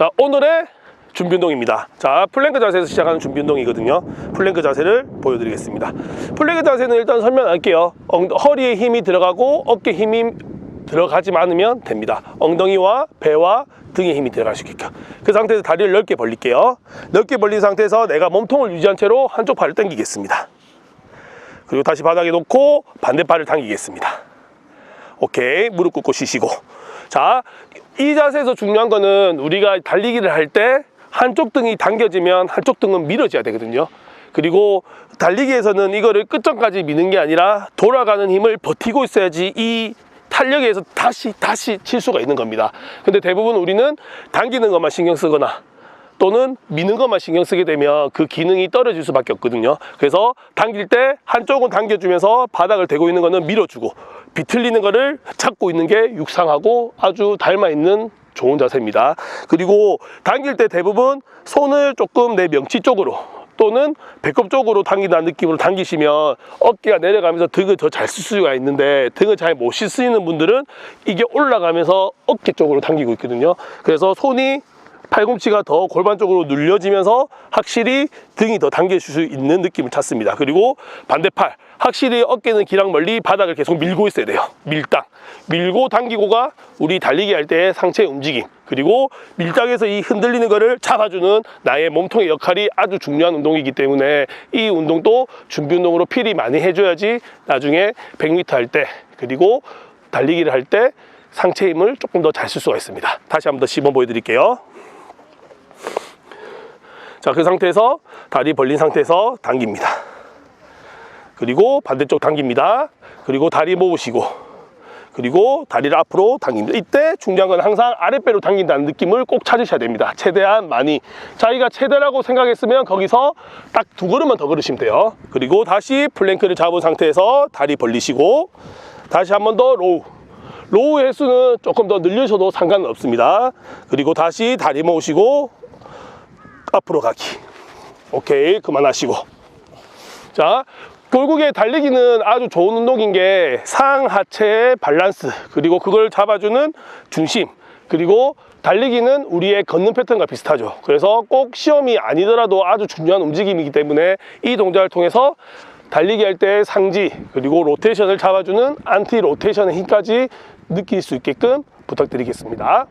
자, 오늘의 준비 운동입니다. 자, 플랭크 자세에서 시작하는 준비 운동이거든요. 플랭크 자세를 보여드리겠습니다. 플랭크 자세는 일단 설명할게요. 엉, 허리에 힘이 들어가고 어깨 힘이 들어가지 않으면 됩니다. 엉덩이와 배와 등에 힘이 들어갈 수 있게끔. 그 상태에서 다리를 넓게 벌릴게요. 넓게 벌린 상태에서 내가 몸통을 유지한 채로 한쪽 발을 당기겠습니다. 그리고 다시 바닥에 놓고 반대발을 당기겠습니다. 오케이. 무릎 꿇고 쉬시고. 자, 이 자세에서 중요한 거는 우리가 달리기를 할 때 한쪽 등이 당겨지면 한쪽 등은 밀어줘야 되거든요. 그리고 달리기에서는 이거를 끝점까지 미는 게 아니라 돌아가는 힘을 버티고 있어야지 이 탄력에서 다시 다시 칠 수가 있는 겁니다. 근데 대부분 우리는 당기는 것만 신경 쓰거나 또는 미는 것만 신경 쓰게 되면 그 기능이 떨어질 수밖에 없거든요. 그래서 당길 때 한쪽은 당겨주면서 바닥을 대고 있는 거는 밀어주고 비틀리는 거를 잡고 있는 게 육상하고 아주 닮아 있는 좋은 자세입니다. 그리고 당길 때 대부분 손을 조금 내 명치 쪽으로 또는 배꼽 쪽으로 당긴다는 느낌으로 당기시면 어깨가 내려가면서 등을 더 잘 쓸 수가 있는데 등을 잘 못 쓰시는 분들은 이게 올라가면서 어깨 쪽으로 당기고 있거든요. 그래서 손이 팔꿈치가 더 골반 쪽으로 눌려지면서 확실히 등이 더 당겨질 수 있는 느낌을 찾습니다. 그리고 반대팔, 확실히 어깨는 기랑 멀리 바닥을 계속 밀고 있어야 돼요. 밀당. 밀고 당기고가 우리 달리기 할 때의 상체 움직임. 그리고 밀당에서 이 흔들리는 거를 잡아주는 나의 몸통의 역할이 아주 중요한 운동이기 때문에 이 운동도 준비 운동으로 필히 많이 해줘야지 나중에 100m 할 때 그리고 달리기를 할 때 상체 힘을 조금 더 잘 쓸 수가 있습니다. 다시 한번 더 시범 보여드릴게요. 자, 그 상태에서 다리 벌린 상태에서 당깁니다. 그리고 반대쪽 당깁니다. 그리고 다리 모으시고, 그리고 다리를 앞으로 당깁니다. 이때 중요한 건 항상 아랫배로 당긴다는 느낌을 꼭 찾으셔야 됩니다. 최대한 많이. 자기가 최대라고 생각했으면 거기서 딱 두 걸음만 더 걸으시면 돼요. 그리고 다시 플랭크를 잡은 상태에서 다리 벌리시고, 다시 한 번 더 로우. 로우 횟수는 조금 더 늘려셔도 상관은 없습니다. 그리고 다시 다리 모으시고, 앞으로 가기. 오케이, 그만하시고. 자, 결국에 달리기는 아주 좋은 운동인 게 상하체의 밸런스, 그리고 그걸 잡아주는 중심, 그리고 달리기는 우리의 걷는 패턴과 비슷하죠. 그래서 꼭 시험이 아니더라도 아주 중요한 움직임이기 때문에 이 동작을 통해서 달리기 할 때 상지, 그리고 로테이션을 잡아주는 안티 로테이션의 힘까지 느낄 수 있게끔 부탁드리겠습니다.